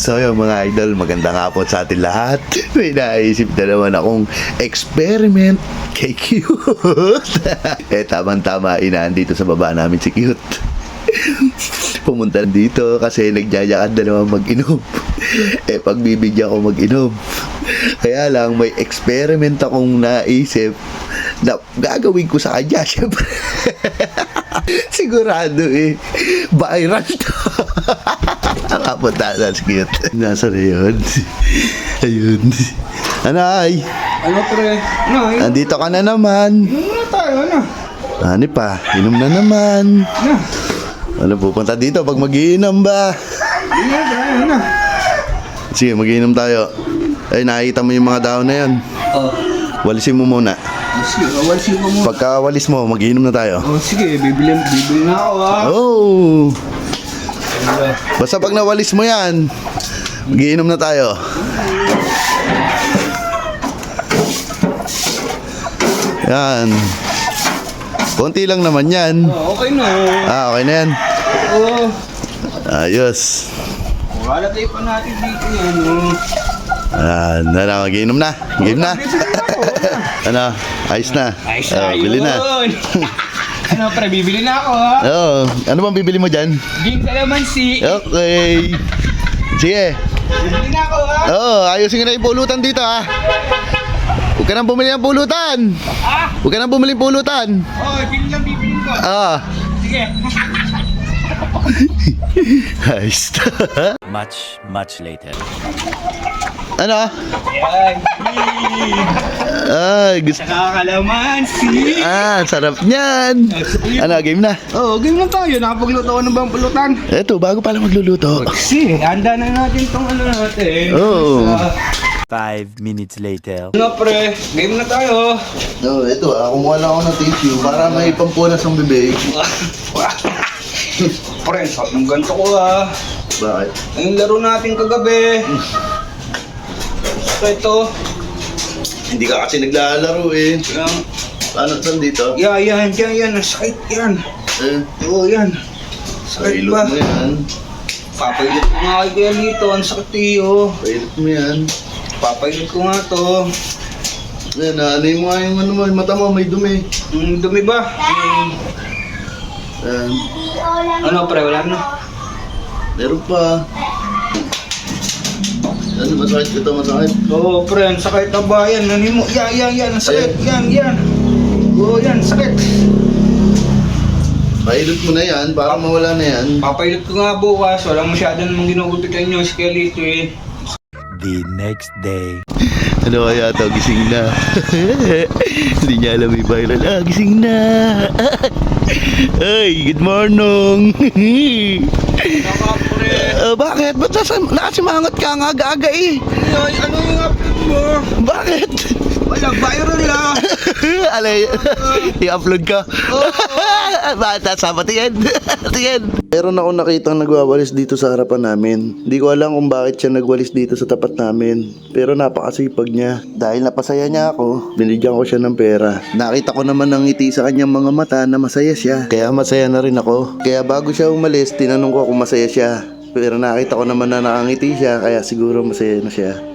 So yun mga idol, maganda nga po sa atin lahat. May naisip na naman akong experiment kay Cute. eh tamang-tama, inaan dito sa baba namin si Cute. Pumunta dito kasi nagjajakad na naman mag-inom. eh pagbibigyan ko mag-inom. Kaya lang may experiment akong naisip na gagawin ko sa kanya, syempre. Sigurado eh, viral to. Nakapunta na si Cute. Nasa na yun? Ayun. Anay, Ano pre? Ano? Inom andito ka na naman. muna tayo, ano? Ano pa, inom na naman. Ano? Ano pupunta dito pag magiinom ba? Ano pre? Ano? Sige, magiinom tayo. Ay, nakikita mo yung mga daon na yan. Oh. Walisin mo muna. Sige, awalsin ko muna. Pagka walis mo, magiinom na tayo. Oh, sige, bibili, bibili na ako ah. Oh! Basta pag nawalis mo yan, magiinom na tayo. Yan. Konti lang naman yan. Oh, okay na. Ah, okay na yan. Oh. Ayos. Wala tayo pa natin dito yan. Oh. Ah, na na, magiinom na. Game na. Ano, ayos na. Ayos Oh, na bili na. ano pre, bibili na ako. Oo. ano bang bibili mo dyan? Gin kalamansi. Okay. Sige. Bibili na ako ah. Oo, oh, ayusin ko na yung pulutan dito ha. Huwag ka nang bumili ng pulutan. Ah! Huwag ka nang bumili ng pulutan. Oh, bibili lang bibili ko. Ah. Sige. Ayos. Much, much later. ano? Yan. Ay, gusto. Nakakalamansi. Ah, sarap niyan. Ano, game na. Oh, game lang tayo. Nakapagluto ko ng bang pulutan. Eto, bago pala magluluto. Kasi, handa na natin tong ano natin. Oo. Sa- Five minutes later. Ano pre, game na tayo. No, ito ah, kumuha lang ako ng tissue para may pampunas ng bibig. pre, sakit ng ganito ko ah. Bakit? Ang laro natin kagabi. So ito, Hindi ka kasi naglalaro eh. yung, Paano saan dito? yan, yan, yan, yan, sakit yan. Eh, Oo, yan. Sakit pailot ba? mo yan. Papailit ko nga kay Kuya Lito, ang sakit iyo. Pailot mo yan. Papailit ko nga to. Yan, nanay mo nga yung ano mo, yung mata mo, may dumi. Mm, dumi ba? Mm, Yan. Ano pre, wala na. Meron pa. Ano, masakit ito, masakit. Oo, pre, ang sakit na ba? Yan, nani mo. Yan, yan, yan, ang sakit. Yan, yan. Oo, yan, sakit. Pailot mo na yan, para mawala na yan. Papailit ko nga bukas. Walang masyado namang ginugupitan nyo si Kuya Lito eh. The next day. Ano kaya ito? Gising na. Hindi niya alam may viral. Ah, gising na. Ay, good morning. Ah, bakit? Ba't nasa, nakasimangot ka nga aga-aga eh? Ay, ano yung upload mo? Bakit? Wala, viral ah. Alay, i-upload ka. Bata, sama tingin. tingin. Meron ako nakitang nagwawalis dito sa harapan namin. Hindi ko alam kung bakit siya nagwalis dito sa tapat namin. Pero napakasipag niya. Dahil napasaya niya ako, binigyan ko siya ng pera. Nakita ko naman ng ngiti sa kanyang mga mata na masaya siya. Kaya masaya na rin ako. Kaya bago siya umalis, tinanong ko kung masaya siya. Pero nakita ko naman na nakangiti siya, kaya siguro masaya na siya.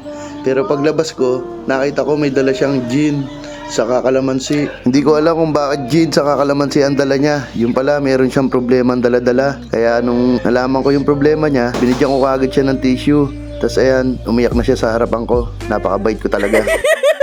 Pero paglabas ko, nakita ko may dala siyang gin sa kakalamansi. Hindi ko alam kung bakit gin sa kakalamansi ang dala niya. Yung pala, meron siyang problema ang dala-dala. Kaya nung nalaman ko yung problema niya, binigyan ko kagad siya ng tissue. Tapos ayan, umiyak na siya sa harapan ko. Napakabait ko talaga.